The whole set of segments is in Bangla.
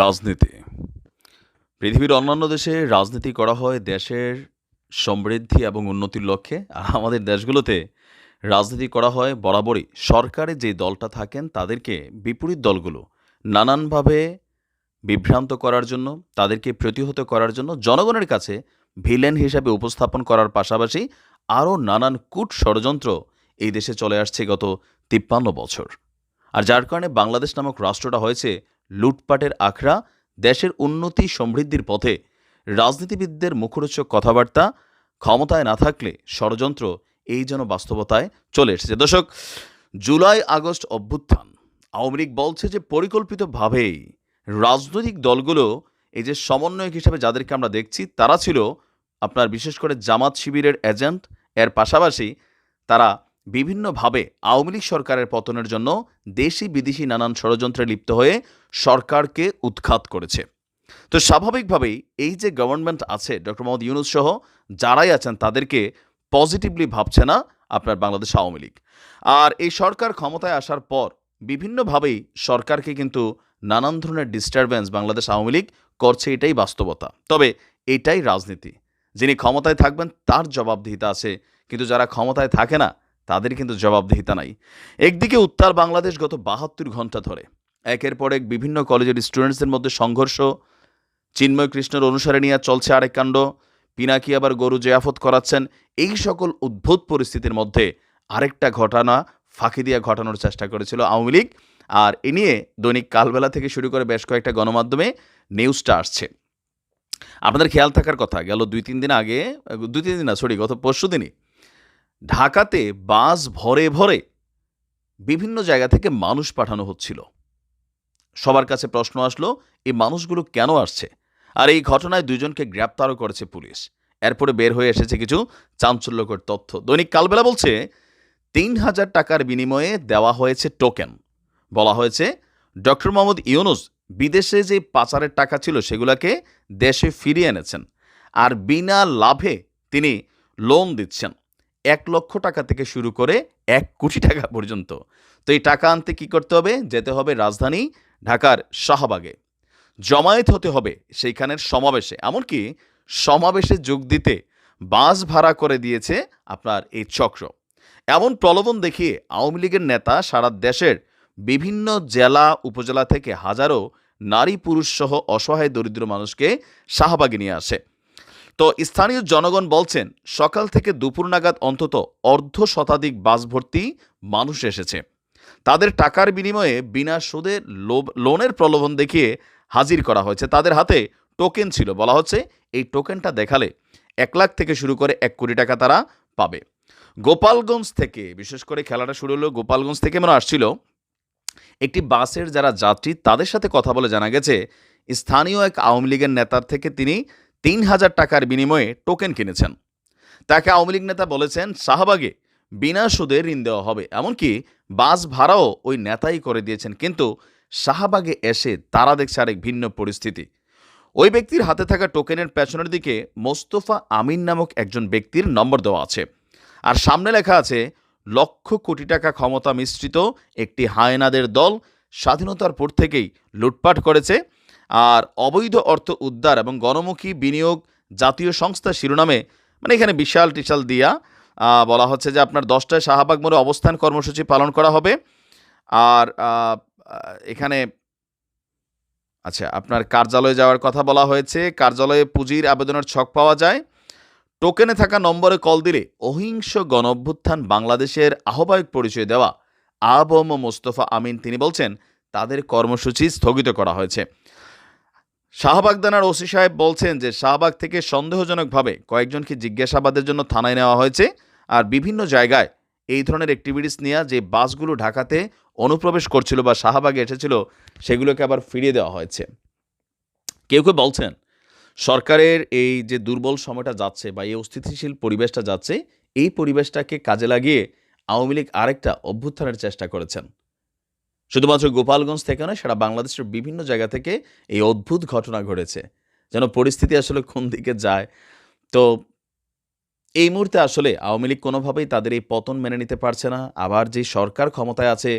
রাজনীতি। পৃথিবীর অন্যান্য দেশে রাজনীতি করা হয় দেশের সমৃদ্ধি এবং উন্নতির লক্ষ্যে। আর আমাদের দেশগুলোতে রাজনীতি করা হয় বরাবরই। সরকারে যে দলটা থাকেন, তাদেরকে বিপরীত দলগুলো নানানভাবে বিভ্রান্ত করার জন্য, তাদেরকে প্রতিহত করার জন্য জনগণের কাছে ভিলেন হিসাবে উপস্থাপন করার পাশাপাশি আরও নানান কূট ষড়যন্ত্র এই দেশে চলে আসছে গত তিপ্পান্ন বছর। আর যার কারণে বাংলাদেশ নামক রাষ্ট্রটা হয়েছে লুটপাটের আখড়া দেশের উন্নতি সমৃদ্ধির পথে। রাজনীতিবিদদের মুখরোচক কথাবার্তা ক্ষমতায় না থাকলে ষড়যন্ত্র এই যেন বাস্তবতায় চলে এসেছে। দর্শক, জুলাই আগস্ট অভ্যুত্থান। আওয়ামী লীগ বলছে যে পরিকল্পিতভাবেই রাজনৈতিক দলগুলো এই যে সমন্বয়ক হিসাবে যাদেরকে আমরা দেখছি, তারা ছিল আপনার বিশেষ করে জামাত শিবিরের এজেন্ট। এর পাশাপাশি তারা বিভিন্নভাবে আওয়ামী লীগ সরকারের পতনের জন্য দেশি বিদেশি নানান ষড়যন্ত্রে লিপ্ত হয়ে সরকারকে উৎখাত করেছে। তো স্বাভাবিকভাবেই এই যে গভর্নমেন্ট আছে ডক্টর মোহাম্মদ ইউনুস সহ যারাই আছেন তাদেরকে পজিটিভলি ভাবছে না আপনার বাংলাদেশ আওয়ামী লীগ। আর এই সরকার ক্ষমতায় আসার পর বিভিন্নভাবেই সরকারকে কিন্তু নানান ধরনের ডিস্টারবেন্স বাংলাদেশ আওয়ামী লীগ করছে, এটাই বাস্তবতা। তবে এটাই রাজনীতি। যিনি ক্ষমতায় থাকবেন তার জবাবদিহিতা আছে, কিন্তু যারা ক্ষমতায় থাকে না তাদের কিন্তু জবাবদিহিতা নাই। একদিকে উত্তর বাংলাদেশ গত বাহাত্তর ঘণ্টা ধরে। একের পর এক বিভিন্ন কলেজের স্টুডেন্টসদের মধ্যে সংঘর্ষ, চিন্ময় কৃষ্ণের অনুসারে নিয়ে চলছে আরেক কাণ্ড, পিনাকি আবার গরু জেয়াফত করাচ্ছেন। এই সকল উদ্ভুত পরিস্থিতির মধ্যে আরেকটা ঘটনা ফাঁকি দিয়ে ঘটানোর চেষ্টা করেছিল আওয়ামী লীগ। আর এ নিয়ে দৈনিক কালবেলা থেকে শুরু করে বেশ কয়েকটা গণমাধ্যমে নিউজটা আসছে। আপনাদের খেয়াল থাকার কথা, গেল দুই তিন দিন আগে দুই তিন দিন না সরি গত পরশু দিনই ঢাকাতে বাস ভরে ভরে বিভিন্ন জায়গা থেকে মানুষ পাঠানো হচ্ছিল। সবার কাছে প্রশ্ন আসলো, এই মানুষগুলো কেন আসছে? আর এই ঘটনায় দুজনকে গ্রেপ্তারও করেছে পুলিশ। এরপরে বের হয়ে এসেছে কিছু চাঞ্চল্যকর তথ্য। দৈনিক কালবেলা বলছে, তিন হাজার টাকার বিনিময়ে দেওয়া হয়েছে টোকেন। বলা হয়েছে, ডক্টর মোহাম্মদ ইউনুস বিদেশে যে পাচারের টাকা ছিল সেগুলোকে দেশে ফিরিয়ে এনেছেন। আর বিনা লাভে তিনি লোন দিচ্ছেন। এক লক্ষ টাকা থেকে শুরু করে এক কোটি টাকা পর্যন্ত। তো এই টাকা আনতে কি করতে হবে? যেতে হবে রাজধানী ঢাকার শাহবাগে। জমায়েত হতে হবে সেইখানের সমাবেশে। এমনকি সমাবেশে যোগ দিতে বাস ভাড়া করে দিয়েছে আপনার এই চক্র। এমন প্রলোভন দেখিয়ে আওয়ামী লীগের নেতা সারা দেশের বিভিন্ন জেলা, উপজেলা থেকে হাজারো নারী পুরুষ সহ অসহায় দরিদ্র মানুষকে শাহবাগে নিয়ে আসে। তো স্থানীয় জনগণ বলছেন, সকাল থেকে দুপুর নাগাদ অন্তত অর্ধ শতাধিক বাস ভর্তি মানুষ এসেছে। তাদের টাকার বিনিময়ে বিনা সুদে লোনের প্রলোভন দেখিয়ে হাজির করা হয়েছে। তাদের হাতে টোকেন ছিল। বলা হচ্ছে, এই টোকেনটা দেখালে এক লাখ থেকে শুরু করে এক কোটি টাকা তারা পাবে। গোপালগঞ্জ থেকে, বিশেষ করে খেলাটা শুরু হলো গোপালগঞ্জ থেকে মনে আসছিল, একটি বাসের যারা যাত্রী, তাদের সাথে কথা বলে জানা গেছে, স্থানীয় এক আওয়ামী লীগের নেতার থেকে তিনি তিন হাজার টাকার বিনিময়ে টোকেন কিনেছেন। তাকে আওয়ামী লীগ নেতা বলেছেন, শাহবাগে বিনা সুদে ঋণ দেওয়া হবে। এমনকি বাস ভাড়াও ওই নেতাই করে দিয়েছেন। কিন্তু শাহবাগে এসে তারা দেখছে আরেক ভিন্ন পরিস্থিতি। ওই ব্যক্তির হাতে থাকা টোকেনের পেছনের দিকে মোস্তফা আমিন নামক একজন ব্যক্তির নম্বর দেওয়া আছে। আর সামনে লেখা আছে, লক্ষ কোটি টাকা ক্ষমতা মিশ্রিত একটি হায়নাদের দল স্বাধীনতার পর থেকেই লুটপাট করেছে। আর অবৈধ অর্থ উদ্ধার এবং গণমুখী বিনিয়োগ জাতীয় সংস্থা শিরোনামে মানে এখানে বিশাল টিশাল দিয়া বলা হচ্ছে যে আপনার দশটায় শাহবাগ মোড়ে অবস্থান কর্মসূচি পালন করা হবে। আর এখানে আচ্ছা আপনার কার্যালয়ে যাওয়ার কথা বলা হয়েছে। কার্যালয়ে পুঁজির আবেদনের ছক পাওয়া যায়। টোকেনে থাকা নম্বরে কল দিলে অহিংস গণঅভ্যুত্থান বাংলাদেশের আহ্বায়ক পরিচয় দেওয়া আবম মোস্তফা আমিন, তিনি বলছেন, তাদের কর্মসূচি স্থগিত করা হয়েছে। শাহবাগ থানার ওসি সাহেব বলছেন যে শাহবাগ থেকে সন্দেহজনকভাবে কয়েকজনকে জিজ্ঞাসাবাদের জন্য থানায় নেওয়া হয়েছে আর বিভিন্ন জায়গায় এই ধরনের অ্যাক্টিভিটিস নিয়ে যে বাসগুলো ঢাকাতে অনুপ্রবেশ করছিল বা শাহবাগে এসেছিল, সেগুলোকে আবার ফিরিয়ে দেওয়া হয়েছে। কেউ কেউ বলছেন, সরকারের এই যে দুর্বল সময়টা যাচ্ছে বা এই অস্থিতিশীল পরিবেশটা যাচ্ছে, এই পরিবেশটাকে কাজে লাগিয়ে আওয়ামী লীগ আরেকটা অভ্যুত্থানের চেষ্টা করেছেন। শুধুমাত্র গোপালগঞ্জ থেকে নয়, সারা বাংলাদেশের বিভিন্ন জায়গা থেকে এই অদ্ভুত ঘটনা ঘটেছে। যেন পরিস্থিতি আসলে কোন দিকে যায়। তো এই মুহূর্তে আসলে আওয়ামী লীগ কোনোভাবেই তাদের এই পতন মেনে নিতে পারছে না। আবার যে সরকার ক্ষমতায় আছে,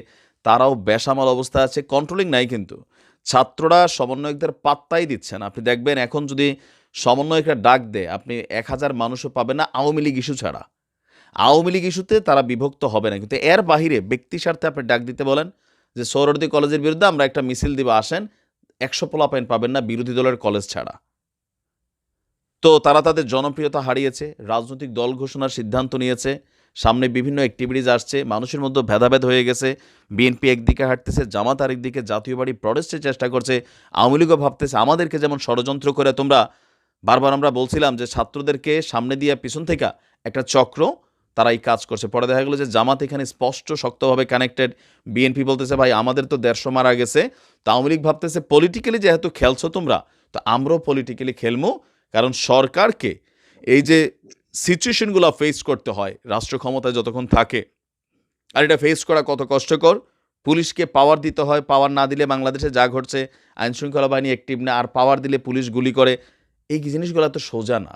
তারাও বেসামাল অবস্থা আছে কন্ট্রোলিং নাই কিন্তু। ছাত্ররা সমন্বয়কদের পাত্তাই দিচ্ছেন আপনি দেখবেন এখন যদি সমন্বয়করা ডাক দেয়, আপনি এক হাজার মানুষও পাবেন না আওয়ামী লীগ ইস্যু ছাড়া। আওয়ামী লীগ ইস্যুতে তারা বিভক্ত হবে না। কিন্তু এর বাহিরে ব্যক্তি স্বার্থে আপনি ডাক দিতে বলেন যে সৌরদী কলেজের বিরুদ্ধে আমরা একটা মিছিল দিব, আসেন, একশো পোলাপাইন পাবেন না বিরোধী দলের কলেজ ছাড়া। তো তারা তাদের জনপ্রিয়তা হারিয়েছে, রাজনৈতিক দল ঘোষণার সিদ্ধান্ত নিয়েছে, সামনে বিভিন্ন অ্যাক্টিভিটিস আসছে, মানুষের মধ্যে ভেদাভেদ হয়ে গেছে, বিএনপি একদিকে হাঁটতেছে, জামাত আরেকদিকে জাতীয় বাড়ি প্রটেস্টের চেষ্টা করছে, আওয়ামী লীগও ভাবতেছে, আমাদেরকে যেমন ষড়যন্ত্র করে তোমরা, বারবার আমরা বলছিলাম যে ছাত্রদেরকে সামনে দিয়ে পিছন থেকে একটা চক্র তারা এই কাজ করছে। পরে দেখা গেলো যে জামাত এখানে স্পষ্ট, শক্তভাবে কানেক্টেড বিএনপি বলতেছে, ভাই, আমাদের তো দেড়শো মারা গেছে। তো আওয়ামী লীগ ভাবতেছে পলিটিক্যালি যেহেতু খেলছো তোমরা, তো আমরাও পলিটিক্যালি খেলব কারণ সরকারকে এই যে সিচুয়েশনগুলো ফেস করতে হয়, রাষ্ট্র ক্ষমতায় যতক্ষণ থাকে, আর এটা ফেস করা কত কষ্টকর? পুলিশকে পাওয়ার দিতে হয় পাওয়ার না দিলে বাংলাদেশে যা ঘটছে, আইনশৃঙ্খলা বাহিনী অ্যাক্টিভ না, আর পাওয়ার দিলে পুলিশ গুলি করে। এই জিনিসগুলো তো সোজা না।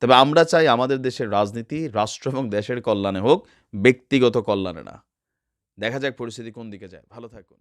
তবে আমরা চাই আমাদের দেশের রাজনীতি রাষ্ট্র এবং দেশের কল্যাণে হোক, ব্যক্তিগত কল্যাণে না। দেখা যাক পরিস্থিতি কোন দিকে যায়। ভালো থাকুন।